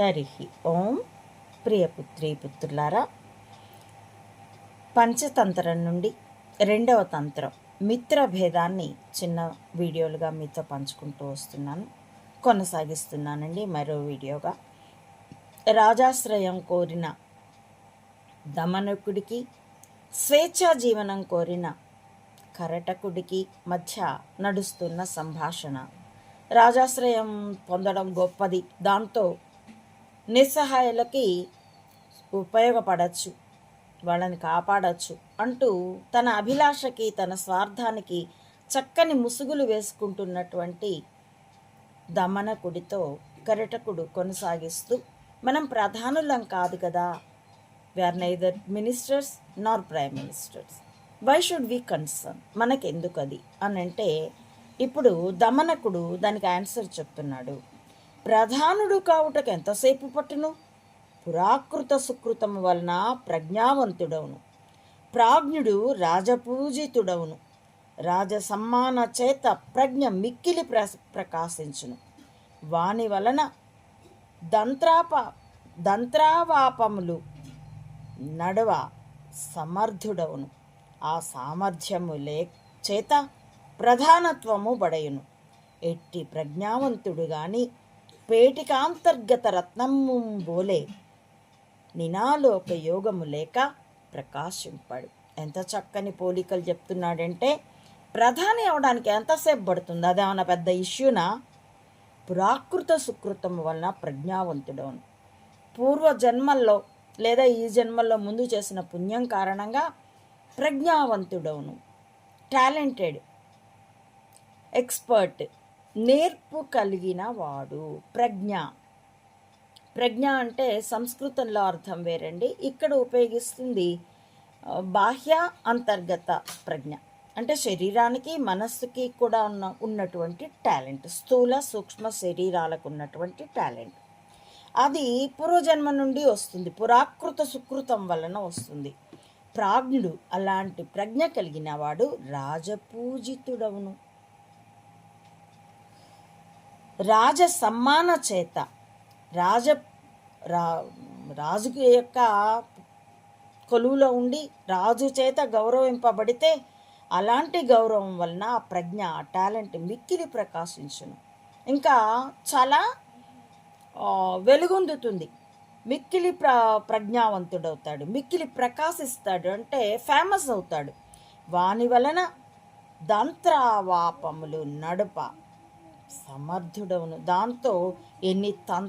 హరి ఓం ప్రియపుత్రి పుత్రులారా పంచతంత్రం నుండి రెండవ తంత్రం మిత్ర భేదాన్ని చిన్న వీడియోలుగా మీతో పంచుకుంటూ వస్తున్నాను. కొనసాగిస్తున్నానండి మరో వీడియోగా. రాజాశ్రయం కోరిన దమనకుడికి స్వేచ్ఛా జీవనం కోరిన కరటకుడికి మధ్య నడుస్తున్న సంభాషణ. రాజాశ్రయం పొందడం గొప్పది. దాంతో నిస్సహాయులకి ఉపయోగపడచ్చు వాళ్ళని కాపాడచ్చు అంటూ తన అభిలాషకి తన స్వార్థానికి చక్కని ముసుగులు వేసుకుంటున్నటువంటి దమనకుడితో కరటకుడు కొనసాగిస్తూ మనం ప్రధానులం కాదు కదా we are neither ministers nor prime ministers why should we concern మనకెందుకు అది అని అంటే ఇప్పుడు దమనకుడు దానికి ఆన్సర్ చెప్తున్నాడు. ప్రధానుడు కావుటకు ఎంతసేపు పట్టును? పురాకృత సుకృతం వలన ప్రజ్ఞావంతుడవును. ప్రాజ్ఞుడు రాజపూజితుడవును. రాజ సమ్మాన చేత ప్రజ్ఞ మిక్కిలి ప్ర ప్రకాశించును. వాని వలన దంత్రాప దంత్రావాపములు నడవ సమర్థుడవును. ఆ సామర్థ్యము లే చేత ప్రధానత్వము బడయును. ఎట్టి ప్రజ్ఞావంతుడు గాని పేటికాంతర్గత రత్నము బోలే. నినాలోక యోగము లేక ప్రకాశింపడు. ఎంత చక్కని పోలికలు చెప్తున్నాడంటే ప్రధాని అవడానికి ఎంతసేపు పడుతుంది? అదేమన్నా పెద్ద ఇష్యూనా? ప్రాకృత సుకృతం వలన ప్రజ్ఞావంతుడవును. పూర్వ జన్మల్లో లేదా ఈ జన్మల్లో ముందు చేసిన పుణ్యం కారణంగా ప్రజ్ఞావంతుడవును. టాలెంటెడ్ ఎక్స్పర్ట్ నేర్పు కలిగిన వాడు. ప్రజ్ఞ. ప్రజ్ఞ అంటే సంస్కృతంలో అర్థం వేరండి. ఇక్కడ ఉపయోగిస్తుంది బాహ్య అంతర్గత ప్రజ్ఞ. అంటే శరీరానికి మనస్సుకి కూడా ఉన్న ఉన్నటువంటి టాలెంట్. స్థూల సూక్ష్మ శరీరాలకు ఉన్నటువంటి టాలెంట్. అది పూర్వజన్మ నుండి వస్తుంది. పురాకృత సుకృతం వలన వస్తుంది. ప్రాజ్ఞుడు అలాంటి ప్రజ్ఞ కలిగిన వాడు రాజపూజితుడవును. రాజ సమ్మాన చేత. రాజ రా రాజు యొక్క కొలువులో ఉండి రాజు చేత గౌరవింపబడితే అలాంటి గౌరవం వలన ఆ ప్రజ్ఞ ఆ టాలెంట్ మిక్కిలి ప్రకాశించును. ఇంకా చాలా వెలుగొందుతుంది. మిక్కిలి ప్ర ప్రజ్ఞావంతుడవుతాడు. మిక్కిలి ప్రకాశిస్తాడు అంటే ఫేమస్ అవుతాడు. వాని వలన దంత్రావాపములు నడుప. సమర్థుడవును. దాంతో ఎన్ని తం